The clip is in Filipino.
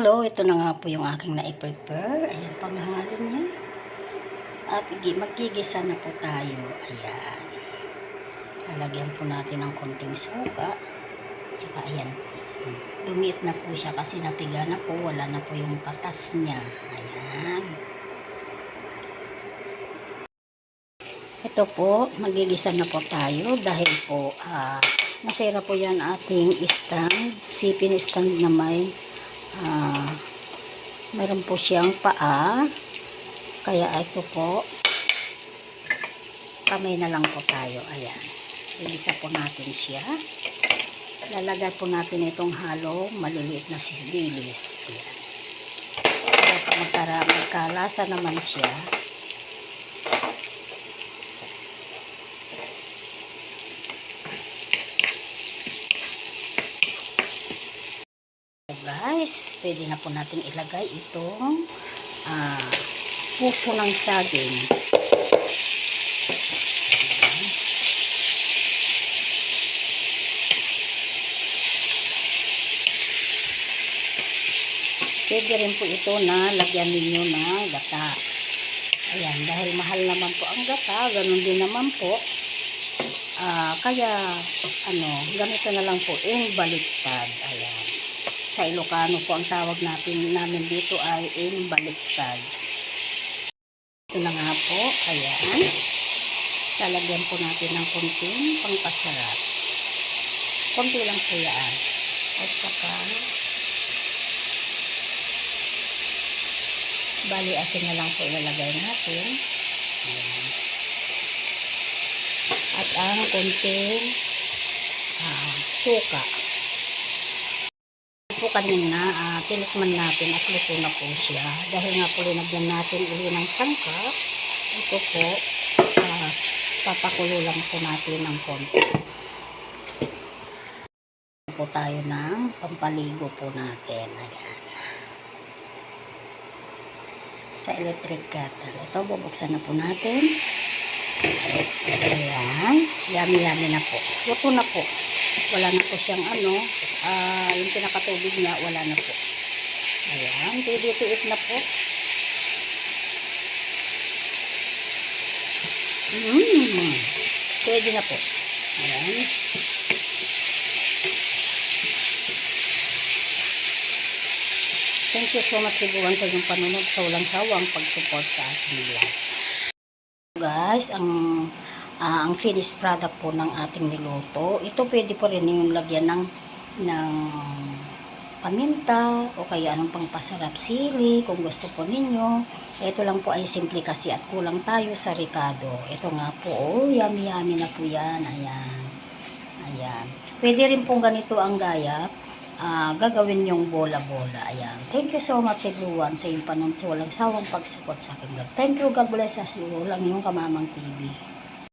Hello, ito na nga po yung aking na-prepare. Ayan, panghalo niya. At igi- magigisa na po tayo. Ayan. Lalagyan po natin ng konting suka. Tsaka ayan po. Lumiit na po siya kasi napiga na po. Wala na po yung katas niya. Ayan. Ito po, magigisa na po tayo dahil po ah, nasira po yan ating stand. Sipin stand na may Ah, meron po siyang paa. Kaya ito po, kamay na lang po tayo. Ayan. Ilisa po natin siya. Lalagay po natin itong halo, maliliit na sibilis. Ayan. Para magkara, magkalasa naman siya. So guys, pwede na po natin ilagay itong ah, puso ng saging. Pwede rin po ito na lagyan ninyo ng gata. Ayan, dahil mahal naman po ang gata, ganun din naman po. Ah, kaya, ano, ganito na lang po, yung baliktad. Sa Ilocano po ang tawag natin namin dito ay in baliktad. Ito na nga po, ayan. Lalagyan po natin ng konting pangpasarap. Konti lang po. At saka, bali asin na lang po ilalagay natin. Ayan. At ang konting ah, suka po kanina, uh, tinikman natin at luto na po siya. Dahil nga po linagyan natin uli ng sangka, ito po, ah, papakulo lang po natin ng konti. po tayo ng pampaligo po natin. Ayan. Sa electric kettle. Ito, bubuksan na po natin. Ayan. Yummy-yummy na po. Luto na po. Wala na po siyang ano, ah, yung pinakatubig niya, wala na po. Ayan, tuit na po. Mmm, pwede na po. Ayan. Thank you so much everyone sa inyong panunod sa walang sawang pag-support sa ating vlog. Guys, ang ah, ang finished product po ng ating niluto, ito pwede po rin yung lagyan ng ng paminta o kaya anong pangpasarap sili kung gusto po ninyo. Ito lang po ay simple kasi at kulang tayo sa ricado. Ito nga po, oh, yummy yummy na po yan. Ayan. Ayan. Pwede rin pong ganito ang gaya. ah, gagawin yung bola-bola. Ayan. Thank you so much everyone sa iyong panon sa walang sawang pag-support sa aking vlog. Thank you. God bless us all. Ang iyong Kamamang TV.